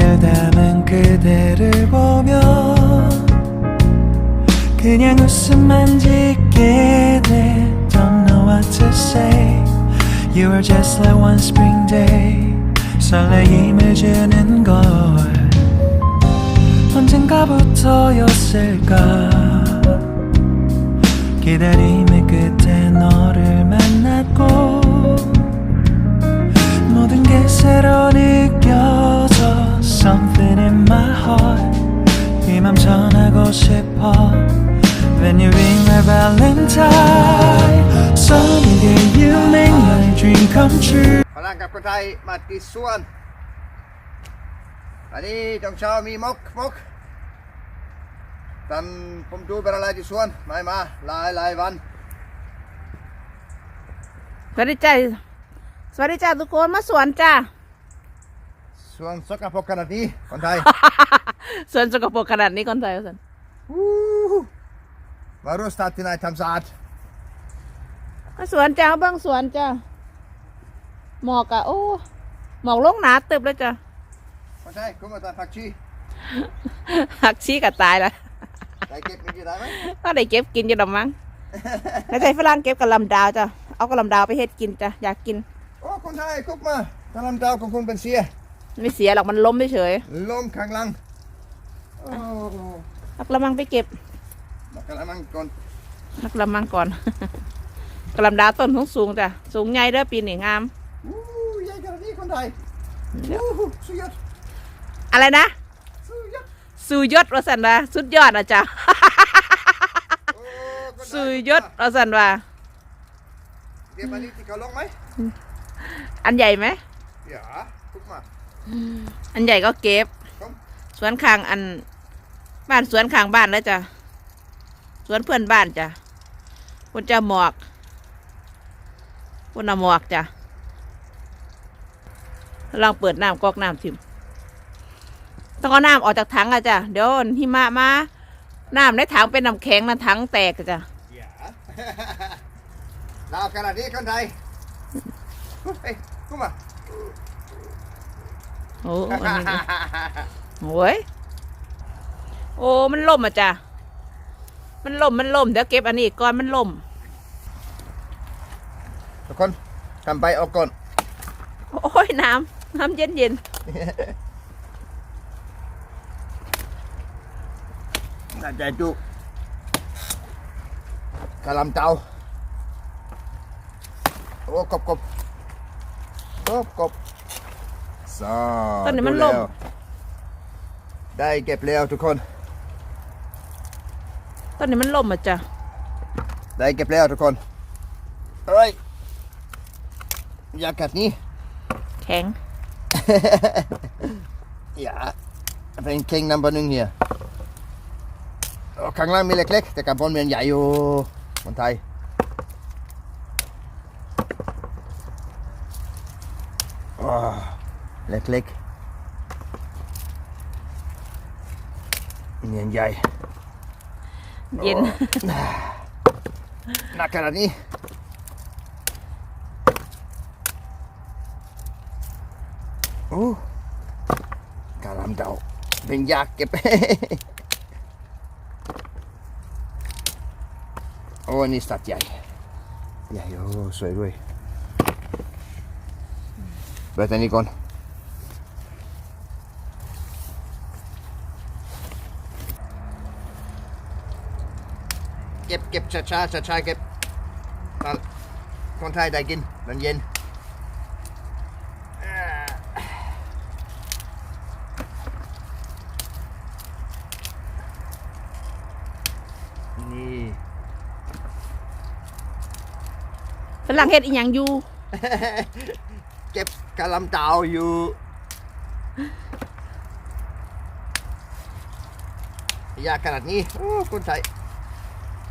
향기를 담은 그대를 보며 그냥 웃음만 짓게 돼. Don't know what to say. You are just like one spring day. 설레임을 주는 걸 언젠가부터였을까? 기다림의 끝에 너를 만났고 모든 게 새로 느 เฉพาะ When you ring my valentine Someday you make my dream come true ฝรั่งกับคนไทยมาตีส่วนอันนี้จองเช้ามีมกมกตอนผมดูเป็นอะไรที่ส่วนไม่มาหลายหลายวัน สวัสดีจ้าสวัสดีจ้าทุกคนมาสวนจ้าสวนสกปรกขนาดนี้คนไทย สวนสกปรกขนาดนี้คนไทยสัน มารู้สตาร์ทที่ไหนทำสะอาดมาสวนจ้าเบื้องสวนจ้าหมอกอะโอ้หมอกลงหนาตึบเลยจ้าคนไทยคุณมาตามผักชีหักชี้กับตายแล้วได้เก็บมีกี่ได้ไหมก็ได้เก็บกินอยู่ดอกมั้งไม่ใช่ฝรั่งเก็บกะหลำดาวจ้าเอากะหลำดาวไปเฮ็ดกินจ้าอยากกินโอ้คนไทยคุกมาตะลำดาวของคุณเป็นเสีย ไม่เสียหรอกมันล้มเฉยลมข้างหลังโอ้ๆเอากระมังไปเก็บมา กระมังก่อนนักระมังก่อนกะหลำดาวต้นสูงสูงๆจ้ะสูงใหญ่เด้อปีนี้งามวู้ใหญ่ขนาดนี้คนไทยวู้ฮู้สุดยอดอะไรนะสุดยอดสุยศว่าสันว่าสุดยอดอะจ้ะโอ้คนไทสุยศว่าสันว่าเดี๋ยวมานี่ที่เขาลงไหมอันใหญ่ไหมเดี๋ยวคุกมาอันใหญ่ก็เก็บครับสวนข้างอันบ้านสวนข้างบ้านแล้วจ้ะ สวนเพื่อนบ้านจ้ะคุณจะหมอกคุณเอาหมอกจ้ะลองเปิดน้ำกอกน้ำทิมต้องเอาน้ำออกจากถังอะจ้ะเดี๋ยวหิมะมาน้ำในถังเป็นน้ำแข็งนะถังแตกอะจ้ะเดี๋ยวลาวขนาดนี้คนไทยเฮ้ยคุกมาโอ้อันนี้ดิโอ้ยโอ้มันล่มอะจ้ะ มันล่มมันล่มเดี๋ยวเก็บอันนี้ก่อนมันล่มทุกคนทำไปออกก่อน โอ้ยน้ำน้ำเย็นเย็นน่าใจจุกะหลำเตาโอ้กบกบกบกบสาตอนนี้มันล่มดูแล้วได้เก็บแล้วทุกคน ตอนนี้มันล่มอะจ้ะได้เก็บแล้วทุกคนเฮ้ยอยากัดนี้ แข็ง อย่าเป็นเข่งนัมเบอร์หนึ่งเฮียโอ้ข้างล่างมีเล็กๆ แต่กับบอลมันใหญ่อยู่คนไทยว้าวเล็กๆเนียนใหญ่ เย็น หนักขนาดนี้ โอ้กาลำเดาเป็นยากเก็บ โอ้นี่สัตว์ใหญ่ ใหญ่โอ้สวยด้วยเบิดอันนี้ก่อน เก็บเก็บช้าช้าช้าช้าๆเก็บตอนคนไทยได้กินมันเย็นนี่ฝรั่งเฮ็ดอีหยังอยู่ เก็บกะหลำเตาอยู่อยากขนาดนี้ โอ้คนไทย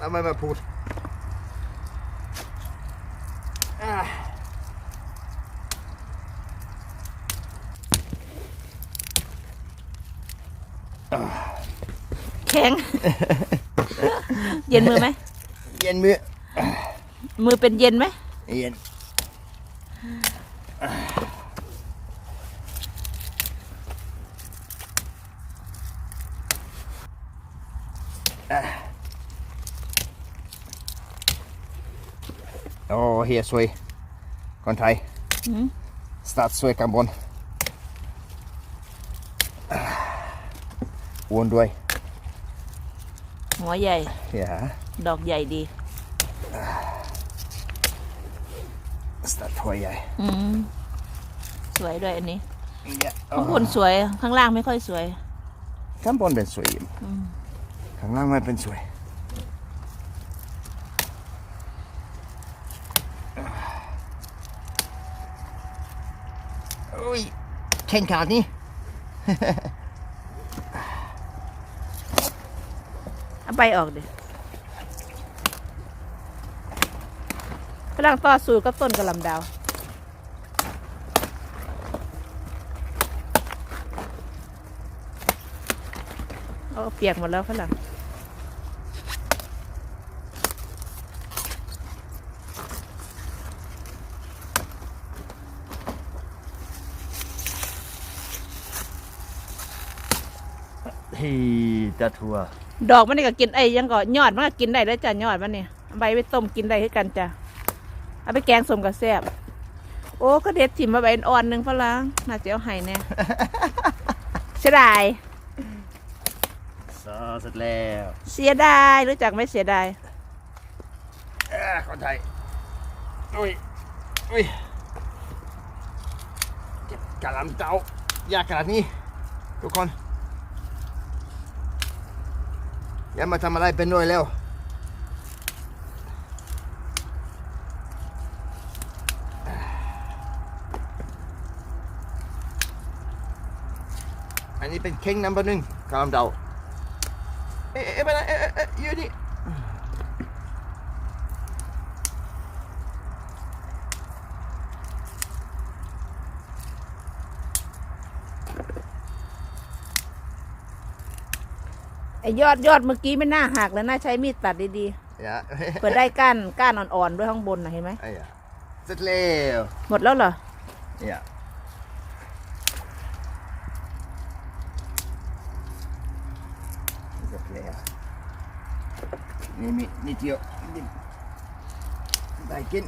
ทำไมมาพูดอ่าแข็ง เย็นมือไหม เย็นมือ มือเป็นเย็นไหม เย็น โอ้เฮียสวยคนไทย อืม สตาร์ทสวยข้า งบนอ่าอ้วนด้วยหัวใหญ่อย่าดอกใหญ่ดีสตาร์ทถ้วยใหญ่อืมสวยด้วยอันนี้อย่าข้างบนสวยข้างล่างไม่ค่อยสวยข้างบนเป็นสวยอืมข้างล่างไม่เป็นสวย อ้ยแข่งขาดนี่เอาใบออกดิกำลังต่อสู้กับต้นกระลำดาว เอาเปียกหมดแล้วฝรั่ง ฮีจะทัว ดอกมันนี่ก็กินไอ้ยังก็ยอดมันก็กินได้แล้วจ้ะยอดมันนี่เอาใบไปต้มกินได้คือกันจ้ะเอาไปแกงสมกับแซ่บโอ้ก็เด็ดถิ่มมาใบอ่อนหนึ่งฝรั่งน่าจะเอาให้แน่ เสียดายซอเสร็จแล้วเสียดายรู้จักไหมเสียดาย เอ้อคนไทยอุ้ยอุ้ยเก็บกะหล่ำเต้ายากขนาดนี้ ทุกคน อย่ามาทำอะไรเป็นด้วยแล้วอันนี้เป็นเค้งนัมเบอร์หนึ่งกะหล่ำเดาเอ๊ะเอ๊ะไปไหนเอ๊ะเอ๊ะเอ๊ะอยู่นี่ ยอดยอดเมื่อกี้ไม่น่าหักแล้วน่าใช้มีดตัดดีอย่าๆเปิดได้ก้านก้านอ่อนๆด้วยข้างบนนะเห็นไหมไอ้ยะเสร็จแล้วหมดแล้วเหรออย่าเสร็จแล้วนี่มีนิดเดียวนิดได้กิน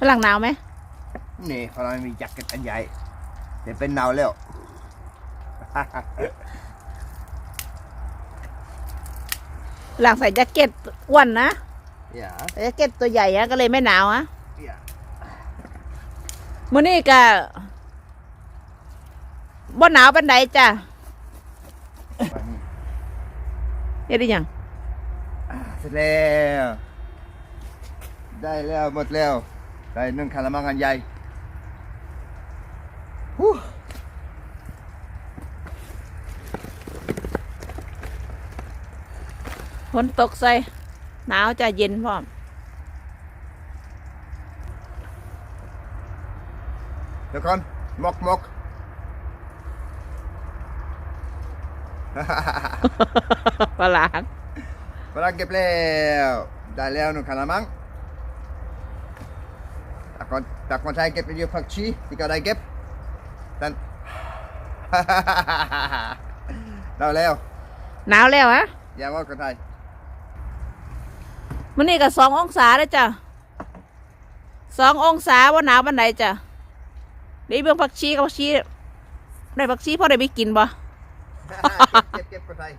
ฝรั่งหนาวไหมนี่พอเรามีแจ็คเก็ตอันใหญ่แต่เป็นหนาวแล้ว ฝรั่งใส่แจ็คเก็ตอ้วนนะอย่าใส่แจ็คเก็ตตัวใหญ่อะก็เลยไม่หนาวอะอย่ามื้อนี้ก็บ่หนาวปานใดจ้ะวันนี้เฮ็ดได้หยังเสร็จแล้วได้แล้วหมดแล้วได้นึ่งคารามังอันใหญ่ฮู้ ฝนตกใส่ หนาวจะเย็นพร้อมเดี๋ยวก่อนมกมกฝรั่งฝรั่งเก็บแล้ว ได้แล้วหนึ่งคารามังแต่คนแต่คนไทยเก็บไปเยอะผักชีที่ก็ได้เก็บนั่นได้แล้ว หนาวแล้วอะอย่าว่าคนไทย มื้อนี้ก็สององศาแล้วจ้ะสององศาว่าหนาวปานใดจ้ะเดี๋ยวเบิ่งผักชีกับผักชีได้ผักชีพอได้ไปกินบ่เก็บเก็บคนไทย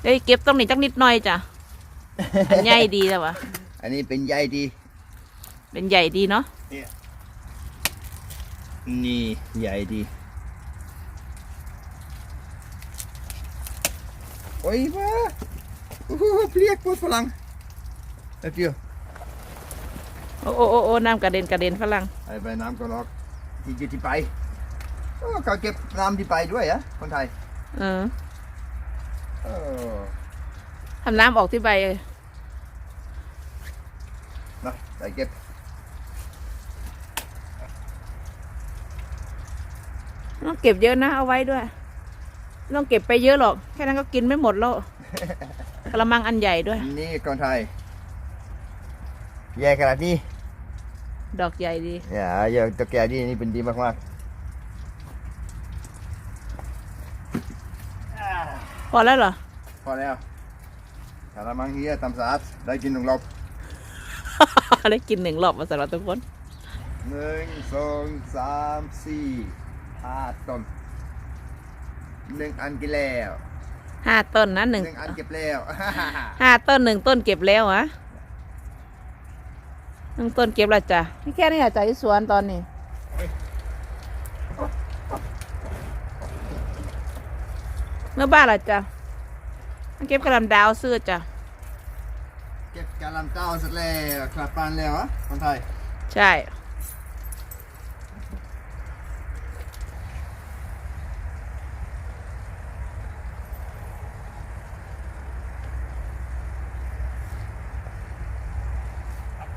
เดี๋ยวเก็บตรงนี้จักนิดหน่อยจ้ะอันใหญ่ดีแล้ววะอันนี้เป็นใหญ่ดี เป็นใหญ่ดีเนาะนี่ใหญ่ดีโอ้ยว้า โอ้โหเปลียกปวดฝรั่งเดี๋ยวโอ้โอ้โอ้โอ้น้ำกระเด็นกระเด็นฝรั่งไอ้ใบน้ำก็ลอกที่อยู่ที่ไปโอ้เขาเก็บน้ำที่ไปด้วยอะคนไทยเออเออทำน้ำออกที่ใบนะได้เก็บต้องเก็บเยอะนะเอาไว้ด้วยไม่ต้องเก็บไปเยอะหรอก แค่นั้นก็กินไม่หมดแล้ว กระมังอันใหญ่ด้วย นี่คนไทยแย่ขนาดนี้ดอกใหญ่ดีอย่าอย่าตะแกรงนี่นี่เป็นดีมากๆอ่าพอแล้วเหรอพอแล้วกะละมังเฮียทำสะอาดได้กินหนึ่งรอบได้กินหนึ่งรอบมาสำหรับทุกคน หนึ่งสองสามสี่ห้าต้นหนึ่งอันกินแล้ว ห้าต้นนะหนึ่งหนึ่งอันเก็บแล้วห้าต้นหนึ่งต้นเก็บแล้วฮะหนึ่งต้นเก็บแล้วจ้ะนี่แค่นี้อะจ้ะที่สวนตอนนี้เมื่อบ้านละจ้ะมาเก็บกระหลำดาวซื้อจ้ะเก็บกะลำเต้าเสร็จแล้วกลับบ้านแล้วอะคนไทย ใช่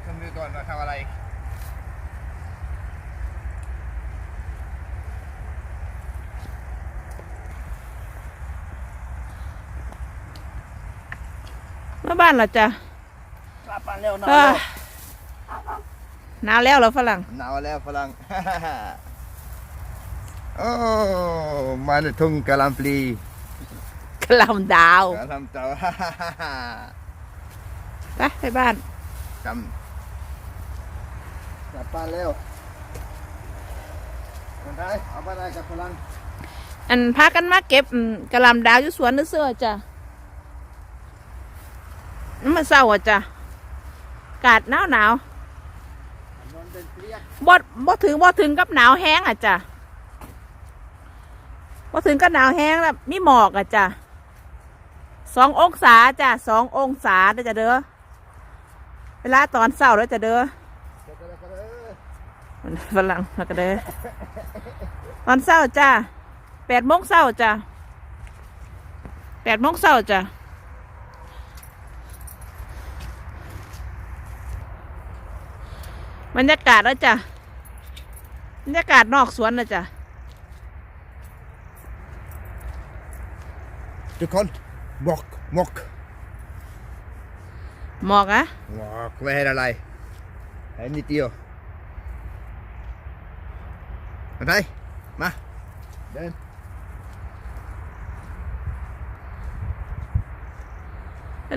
ทำมือ ก่อนมาทำอะไรเมื่อบ้านละจ้ะกลับบ้านแล้วหนาวเอ้ยหนาวแล้วเหรอฝรั่ง หนาวแล้วฝรั่ง โอ้มาในทุ่งกะหลำปลีกระหลำดาวกะหลำเต้าไปไปบ้าน จำก ลับบ้านแล้วคนไทยเอาไปได้กับฝรั่งอันพากันมาเก็บอืมกระหลำดาวอยู่สวนนึกเสื้อจ้ะน้ำมันเศร้าอะจ้ะอากาศหนาวหนาวนอนเป็นเปรียกบ่บ่ถึงบ่ถึงกับหนาวแห้งอะจ้ะบ่ถึงกับหนาวแห้งแล้วมีหมอกอะจ้ะสององศาจ้ะสององศาเด้อจ้ะเด้อเวลาตอนเช้าแล้วจ้ะเด้อ เดี๋ยวๆๆเออ มัน ฝรั่งมากันเด้อตอนเช้าจ้ะแปดโมงเช้าจ้ะแปดโมงเช้าจ้ะบรรยากาศแล้วจ้ะบรรยากาศนอกสวนแล้วจ้ะทุกคนบอกมกหมอกอะบอกไว้ให้อะไรให้นิดเดียวคน ไทยมา เดิน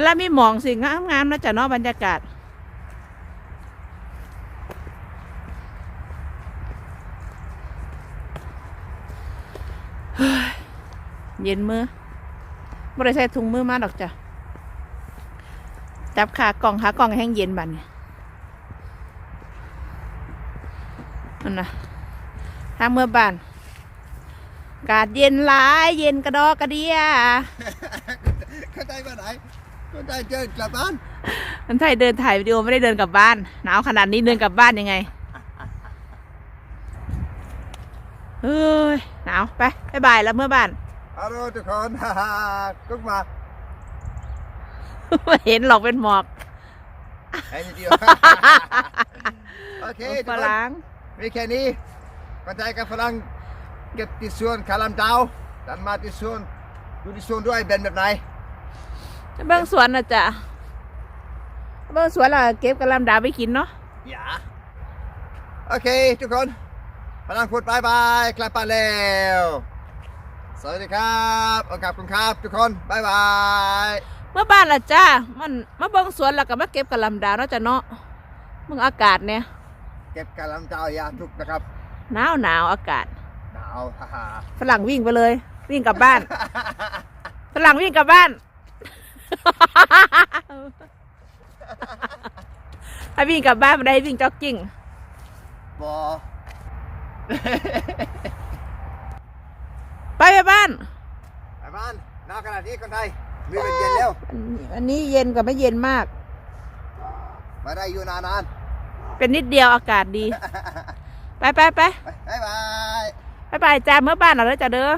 แล้วมีหมองสิงามงามๆนะจ้ะเนาะบรรยากาศเย็นมือบ่ได้ใส่ถุงมือมาดอกจ้ะ จับขากล่องขากล่องแห้งเย็นบัดเนี่ยนั่นนะ ทางเมื่อบ้านอากาศเย็นหลายเย็นกระดอกกระเดียคนไทยมาไหนคนไทยเจอกลับบ้านมันไทยเดินถ่ายวิดีโอไม่ได้เดินกลับบ้าน หนาวขนาดนี้เดินกลับบ้านยังไงเฮ้ยหนาวไปบายบายแล้วเมื่อบ้านฮัลโหลทุกคนฮ่าฮ่ากุ๊กมาเห็นหรอกเป็นหมอกให้นิดเดียวโอเคทุกฝคนรั่งมีแค่นี้ คนไทยกับฝรั่งเก็บที่สวนคาลัมดาวดันมาที่สวนดูที่สวนด้วยเป็นแบบไหนเบิ้งสวนนะจ๊ะเบิ้งสวนเราเก็บกระหลำดาวไปกินเนาะอย่าโอเค ทุกคนพลังพูดบายบายกลับบ้านแล้วสวัสดีครับโอกาสคุณครับ ทุกคนบายบายเมื่อบ้านละจ้ามันมาเบิ้งสวนแล้วก็มาเก็บกระหลำดาวเนาะจ้ะเนาะมึงอากาศเนี่ยเก็บกาลัมดาวยาทุกนะครับ หนาวหนาวอากาศ หนาวฮ่าฮ่าฝรั่งวิ่งไปเลย วิ่งกลับบ้าน ฝรั่งวิ่งกลับบ้าน ให้วิ่งกลับบ้านไม่ได้ให้วิ่งจ็อกกิ้ง บอ ไปไปบ้าน ไปบ้านหนาวขนาดนี้คนไทยมีเป็นเย็นแล้วอันนี้เย็นกับไม่เย็นมาก มาได้อยู่นานเป็นนิดเดียวอากาศดี ไปไปไปๆไปบายบายไปไปจ้าเมื่อบ้านเราแล้วจ้ะเด้อ